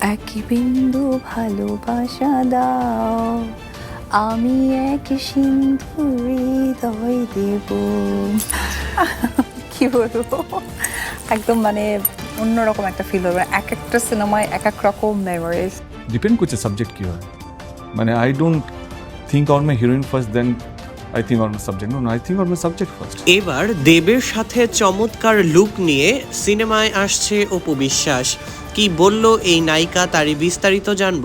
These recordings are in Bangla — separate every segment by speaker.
Speaker 1: এক বিন্দু ভালোবাসা দাও। আমি এক সিন্ধু হৃদয় দেব। কি বলব? একদম মানে অন্যরকম একটা ফিল হবে। এক একটা সিনেমায় এক এক রকম মেমোরিজ
Speaker 2: ডিপেন্ড করছে সাবজেক্ট কী হয়। মানে I don't think on my heroine first then I think on my subject no I think on my subject first
Speaker 3: এবার দেবের সাথে চমৎকার লুক নিয়ে সিনেমায় আসছে অপু বিশ্বাস। কি বলল এই নায়িকা তারই বিস্তারিত জানব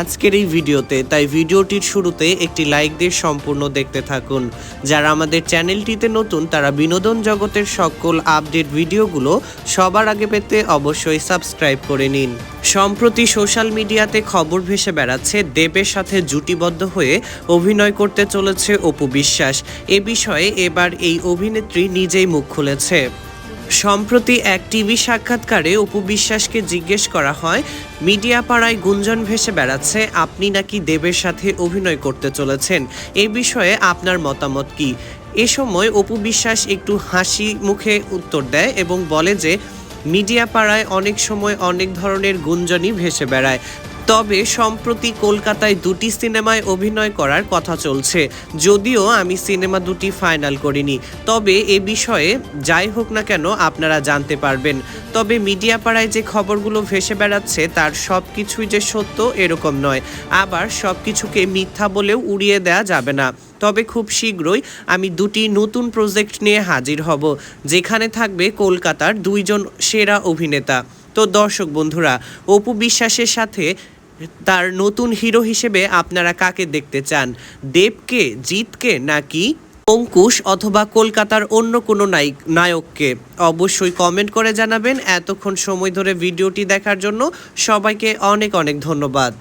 Speaker 3: আজকের এই ভিডিওতে। তাই ভিডিওটির শুরুতে একটি লাইক দিয়ে সম্পূর্ণ দেখতে থাকুন। যারা আমাদের চ্যানেলটিতে নতুন, তারা বিনোদন জগতের সকল আপডেট ভিডিওগুলো সবার আগে পেতে অবশ্যই সাবস্ক্রাইব করে নিন। সম্প্রতি সোশ্যাল মিডিয়াতে খবর ভেসে বেড়াচ্ছে, দেবের সাথে জুটিবদ্ধ হয়ে অভিনয় করতে চলেছে অপু বিশ্বাস। এ বিষয়ে এবার এই অভিনেত্রী নিজেই মুখ খুলেছে। সম্প্রতি এক টিভি সাক্ষাৎকারে অপু বিশ্বাসকে জিজ্ঞেস করা হয় মিডিয়া পাড়ায় গুঞ্জন ভেসে বেড়াচ্ছে, আপনি নাকি দেবের সাথে অভিনয় করতে চলেছেন? এ বিষয়ে আপনার মতামত কি? এ সময় অপু বিশ্বাস একটু হাসি মুখে উত্তর দেয় এবং বলে যে মিডিয়া পাড়ায় অনেক সময় অনেক ধরনের গুঞ্জনই ভেসে বেড়ায়। তবে সম্প্রতি কলকাতায় দুটি সিনেমায় অভিনয় করার কথা চলছে। যদিও আমি সিনেমা দুটি ফাইনাল করিনি। তবে এ বিষয়ে যাই হোক না কেন আপনারা জানতে পারবেন। তবে মিডিয়া পাড়ায় যে খবরগুলো ভেসে বেড়াচ্ছে, তার সব কিছুই যে সত্য এরকম নয়। আবার সব কিছুকে মিথ্যা বলেও উড়িয়ে দেওয়া যাবে না। তবে খুব শীঘ্রই আমি দুটি নতুন প্রজেক্ট নিয়ে হাজির হব, যেখানে থাকবে কলকাতার দুইজন সেরা অভিনেতা। তো দর্শক বন্ধুরা, অপু বিশ্বাসের সাথে তার নতুন হিরো হিসেবে আপনারা কাকে দেখতে চান? দেবকে জিতকে নাকি অঙ্কুশ অথবা কলকাতার অন্য কোনো নায়ক, নায়ককে? অবশ্যই কমেন্ট করে জানাবেন। এতক্ষণ সময় ধরে ভিডিওটি দেখার জন্য সবাইকে অনেক অনেক ধন্যবাদ।